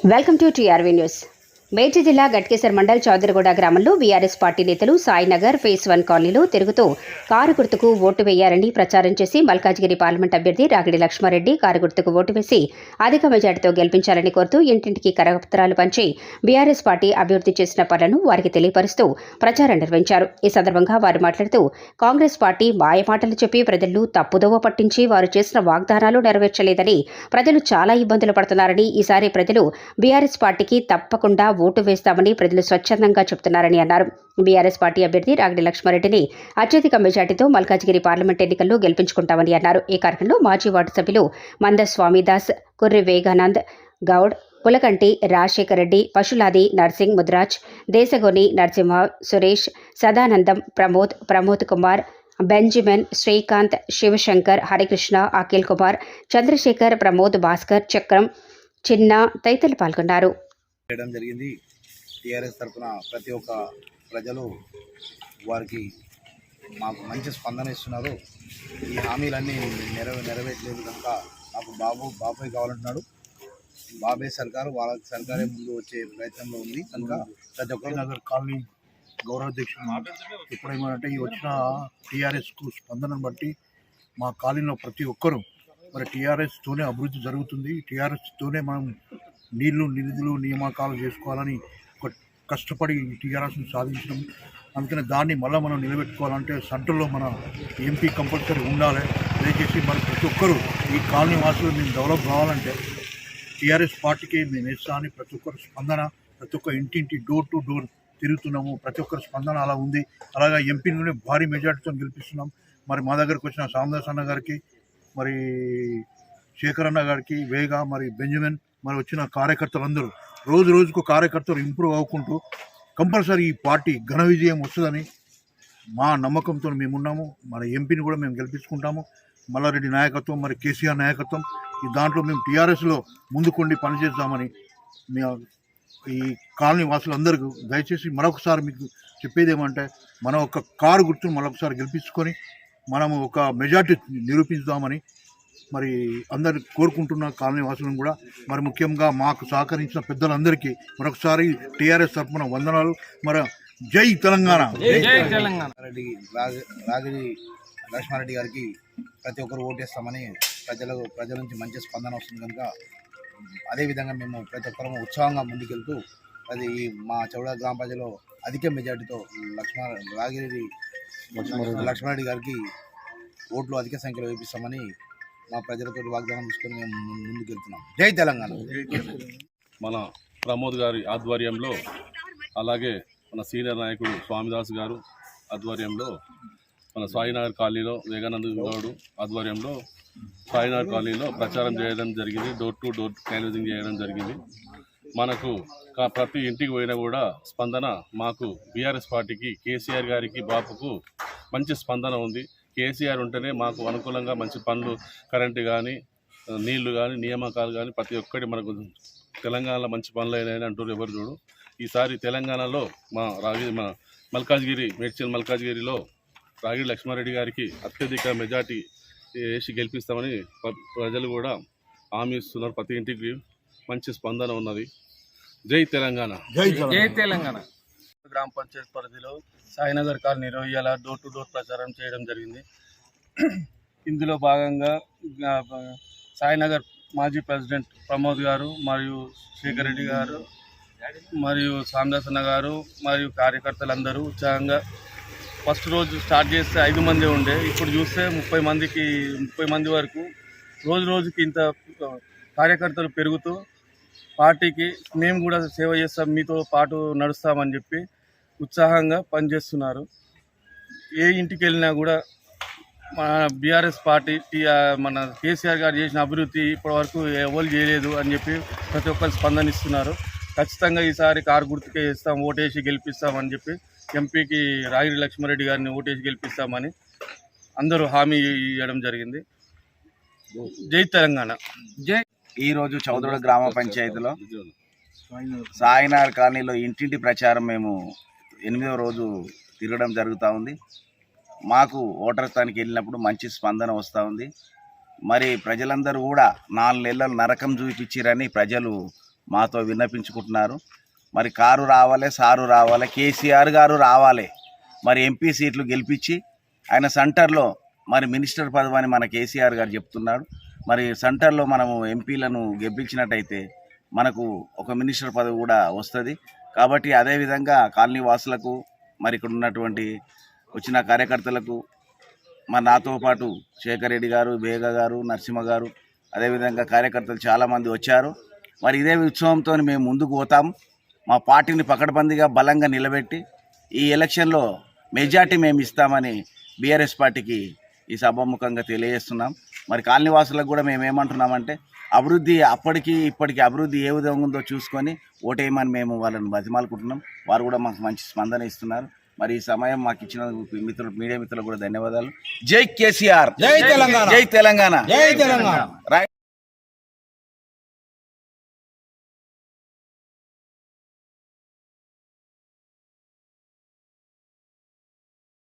Welcome to TRV news మేడ్చి జిల్లా గట్కేసర్ మండల్ చౌదరిగూడ గ్రామంలో VRS party నేతలు సాయినగర్ ఫేస్ వన్ కాలనీలో తిరుగుతూ కారు గుర్తుకు ఓటు వేయాలని ప్రచారం చేసి మల్కాజ్గిరి పార్లమెంట్ అభ్యర్థి రాగిడి లక్ష్మారెడ్డి కారు గుర్తుకు ఓటు వేసి అధిక మెజార్టీతో గెలిపించాలని కోరుతూ ఇంటింటికి కరపత్రాలు పంచి బీఆర్ఎస్ పార్టీ అభివృద్ధి చేసిన పనులను వారికి తెలియపరుస్తూ ప్రచారం నిర్వహించారు. ఈ సందర్భంగా వారు మాట్లాడుతూ కాంగ్రెస్ పార్టీ మాయమాటలు చెప్పి ప్రజలను తప్పుదోవ పట్టించి వారు చేసిన వాగ్దానాలు నెరవేర్చలేదని ప్రజలు చాలా ఇబ్బందులు పడుతున్నారని ఈసారి ప్రజలు బీఆర్ఎస్ పార్టీకి తప్పకుండా ఓటు వేస్తామని ప్రజలు స్వచ్ఛందంగా చెబుతున్నారని అన్నారు. బీఆర్ఎస్ పార్టీ అభ్యర్థి రాగిడి లక్ష్మారెడ్డిని అత్యధిక మెజార్టీతో మల్కాజ్గిరి పార్లమెంట్ ఎన్నికల్లో గెలిపించుకుంటామని అన్నారు. ఈ కార్యక్రమంలో మాజీ వార్డు సభ్యులు మంద స్వామిదాస్ కుర్రి వేగానంద్ గౌడ్ పులకంటి రాజశేఖర్ రెడ్డి పశులాది నర్సింగ్ ముద్రాజ్ దేశగోని నరసింహ సురేష్ సదానందం ప్రమోద్ ప్రమోద్ కుమార్ బెంజమిన్ శ్రీకాంత్ శివశంకర్ హరికృష్ణ అఖిల్ కుమార్ చంద్రశేఖర్ ప్రమోద్ భాస్కర్ చక్రం చిన్న తదితరులు పాల్గొన్నారు. చేయడం జరిగింది. టీఆర్ఎస్ తరఫున ప్రతి ఒక్క ప్రజలు వారికి మాకు మంచి స్పందన ఇస్తున్నారు. ఈ హామీలన్నీ నెరవే నెరవేర్చలేదు కనుక నాకు బాబు బాబాయ్ కావాలంటున్నాడు. బాబాయ్ సర్కారు వాళ్ళ సర్కారే ముందు వచ్చే ప్రయత్నంలో ఉంది కనుక ప్రతి ఒక్కరు నగర్ కాలనీ గౌరవాధ్యక్షుడు ఇప్పుడు ఏమంటే ఈ వచ్చిన టీఆర్ఎస్కు స్పందనను బట్టి మా కాలనీలో ప్రతి ఒక్కరూ మరి టీఆర్ఎస్తోనే అభివృద్ధి జరుగుతుంది. టీఆర్ఎస్తోనే మనం నీళ్ళు నిధులు నియామకాలు చేసుకోవాలని కష్టపడి టీఆర్ఎస్ని సాధించడం. అందుకని దాన్ని మళ్ళీ మనం నిలబెట్టుకోవాలంటే సెంటర్లో మన ఎంపీ కంపల్సరీ ఉండాలి. దయచేసి మరి ప్రతి ఒక్కరూ ఈ కాలనీ వాసులు మేము డెవలప్ కావాలంటే టీఆర్ఎస్ పార్టీకి మేము వేస్తా అని ప్రతి ఒక్కరు స్పందన ప్రతి ఒక్క ఇంటింటి డోర్ టు డోర్ తిరుగుతున్నాము. ప్రతి ఒక్కరి స్పందన అలా ఉంది. అలాగా ఎంపీని భారీ మెజార్టీతో గెలిపిస్తున్నాం. మరి మా దగ్గరకు వచ్చిన సామదాస్ అన్న గారికి మరి శేఖర్ అన్న గారికి వేగా మరి బెంజమిన్ మరి వచ్చిన కార్యకర్తలందరూ రోజు రోజుకు కార్యకర్తలు ఇంప్రూవ్ అవ్వకుంటూ కంపల్సరీ ఈ పార్టీ ఘన విజయం వస్తుందని మా నమ్మకంతో మేమున్నాము మన ఎంపీని కూడా మేము గెలిపించుకుంటాము. మల్లారెడ్డి నాయకత్వం మరి కేసీఆర్ నాయకత్వం ఈ దాంట్లో మేము టీఆర్ఎస్లో ముందుకుండి పనిచేస్తామని మీ ఈ కాలనీ వాసులందరికీ దయచేసి మరొకసారి మీకు చెప్పేది ఏమంటే మనం ఒక కారు గుర్తును మరొకసారి గెలిపించుకొని మనము ఒక మెజార్టీ నిరూపించుదామని మరి అందరు కోరుకుంటున్న కాలనీ వాసులను కూడా మరి ముఖ్యంగా మాకు సహకరించిన పెద్దలందరికీ మరొకసారి టీఆర్ఎస్ తరఫున వందనాలు. మరి జై తెలంగాణ. రెడ్డి లక్ష్మారెడ్డి గారికి ప్రతి ఒక్కరు ఓటేస్తామని ప్రజలకు ప్రజల నుంచి మంచి స్పందన వస్తుంది కనుక అదేవిధంగా మేము ప్రతి ఒక్కరము ఉత్సాహంగా ముందుకెళ్తూ అది ఈ మా చౌడ గ్రామ ప్రజలు అధిక మెజార్టీతో లక్ష్మణ రాగిరి లక్ష్మారెడ్డి గారికి ఓట్లు అధిక సంఖ్యలో వేపిస్తామని మా ప్రజలతో వాగ్దానం తీసుకొని మేము ముందుకెళ్తున్నాం. జై తెలంగాణ. మన ప్రమోద్ గారి ఆధ్వర్యంలో అలాగే మన సీనియర్ నాయకుడు స్వామిదాస్ గారు ఆధ్వర్యంలో మన సాయినగర్ కాలనీలో వివేకానంద గౌడ్ ఆధ్వర్యంలో సాయినగర్ కాలనీలో ప్రచారం చేయడం జరిగింది. డోర్ టు డోర్ క్యాన్వసింగ్ చేయడం జరిగింది. మనకు ప్రతి ఇంటికి పోయినా కూడా స్పందన మాకు బీఆర్ఎస్ పార్టీకి కేసీఆర్ గారికి బాపుకు మంచి స్పందన ఉంది. కేసీఆర్ ఉంటేనే మాకు అనుకూలంగా మంచి పనులు కరెంటు కానీ నీళ్ళు కానీ నియామకాలు కానీ ప్రతి ఒక్కటి మనకు తెలంగాణలో మంచి పనులు అయినాయని అంటారు ఎవరు చూడు. ఈసారి తెలంగాణలో మా రాగి మా మల్కాజ్గిరి మేడ్చల్ మల్కాజ్గిరిలో రాగి లక్ష్మారెడ్డి గారికి అత్యధిక మెజార్టీ వేసి గెలిపిస్తామని ప్ర- ప్రజలు కూడా హామీ ఇస్తున్నారు. ప్రతి ఇంటికి మంచి స్పందన ఉన్నది. జై తెలంగాణ. జై తెలంగాణ. గ్రామ పంచాయత్ పరిధిలో సాయినగర్ కాలనీ ఇవాళ డోర్ టు డోర్ ప్రచారం చేయడం జరిగింది. ఇందులో భాగంగా సాయినగర్ మాజీ ప్రెసిడెంట్ ప్రమోద్ గారు మరియు శేఖర్ రెడ్డి గారు మరియు సామదాసన్న గారు మరియు కార్యకర్తలందరూ ఉత్సాహంగా ఫస్ట్ రోజు స్టార్ట్ చేస్తే ఐదు మంది ఉండే. ఇప్పుడు చూస్తే ముప్పై మందికి ముప్పై మంది వరకు రోజు రోజుకి ఇంత కార్యకర్తలు పెరుగుతూ పార్టీకి మేము కూడా సేవ చేస్తాం మీతో పాటు నడుస్తామని చెప్పి ఉత్సాహంగా పనిచేస్తున్నారు. ఏ ఇంటికి వెళ్ళినా కూడా మన బీఆర్ఎస్ పార్టీ మన కేసీఆర్ గారు చేసిన అభివృద్ధి ఇప్పటివరకు ఎవరు చేయలేదు అని చెప్పి ప్రతి ఒక్కరు స్పందనిస్తున్నారు. ఖచ్చితంగా ఈసారి కారు గుర్తుకే ఇస్తాం ఓటేసి గెలిపిస్తామని చెప్పి ఎంపీకి రాగిరి లక్ష్మారెడ్డి గారిని ఓటేసి గెలిపిస్తామని అందరూ హామీ ఇవ్వడం జరిగింది. జై తెలంగాణ. జై. ఈరోజు చౌదరుడు గ్రామ పంచాయతీలో సాయినార్ కాలనీలో ఇంటింటి ప్రచారం మేము ఎనిమిదవ రోజు తిరగడం జరుగుతూ ఉంది. మాకు ఓటర్ స్థానికి వెళ్ళినప్పుడు మంచి స్పందన వస్తూ ఉంది. మరి ప్రజలందరూ కూడా నాలుగు నెలలు నరకం చూపించిరని ప్రజలు మాతో విన్నపించుకుంటున్నారు. మరి కారు రావాలి సారు రావాలి కేసీఆర్ గారు రావాలి. మరి ఎంపీ సీట్లు గెలిపించి ఆయన సెంటర్లో మరి మినిస్టర్ పదవి అని మన కేసీఆర్ గారు చెప్తున్నాడు మరి సెంటర్లో మనము ఎంపీలను గెలిపించినట్టయితే మనకు ఒక మినిస్టర్ పదవి కూడా వస్తుంది. కాబట్టి అదేవిధంగా కాలనీ వాసులకు మరి ఇక్కడ ఉన్నటువంటి వచ్చిన కార్యకర్తలకు మరి నాతో పాటు శేఖర్ రెడ్డి గారు బేగ గారు నరసింహ గారు అదేవిధంగా కార్యకర్తలు చాలామంది వచ్చారు. మరి ఇదే ఉత్సవంతో మేము ముందుకు పోతాం. మా పార్టీని పకడ్బందీగా బలంగా నిలబెట్టి ఈ ఎలక్షన్లో మెజార్టీ మేము ఇస్తామని బీఆర్ఎస్ పార్టీకి ఈ సభాముఖంగా తెలియజేస్తున్నాం. మరి కాలనీవాసులకు కూడా మేము ఏమంటున్నామంటే అభివృద్ధి అప్పటికి ఇప్పటికి అభివృద్ధి ఏ విధంగా ఉందో చూసుకొని ఓటేయమని మేము వాళ్ళని బతిమాలుకుంటున్నాం. వారు కూడా మాకు మంచి స్పందన ఇస్తున్నారు. మరి ఈ సమయం మాకు ఇచ్చిన మిత్రులు మీడియా మిత్రులకు కూడా ధన్యవాదాలు. జై కేసీఆర్. జై తెలంగాణ. జై తెలంగాణ. జై తెలంగాణ.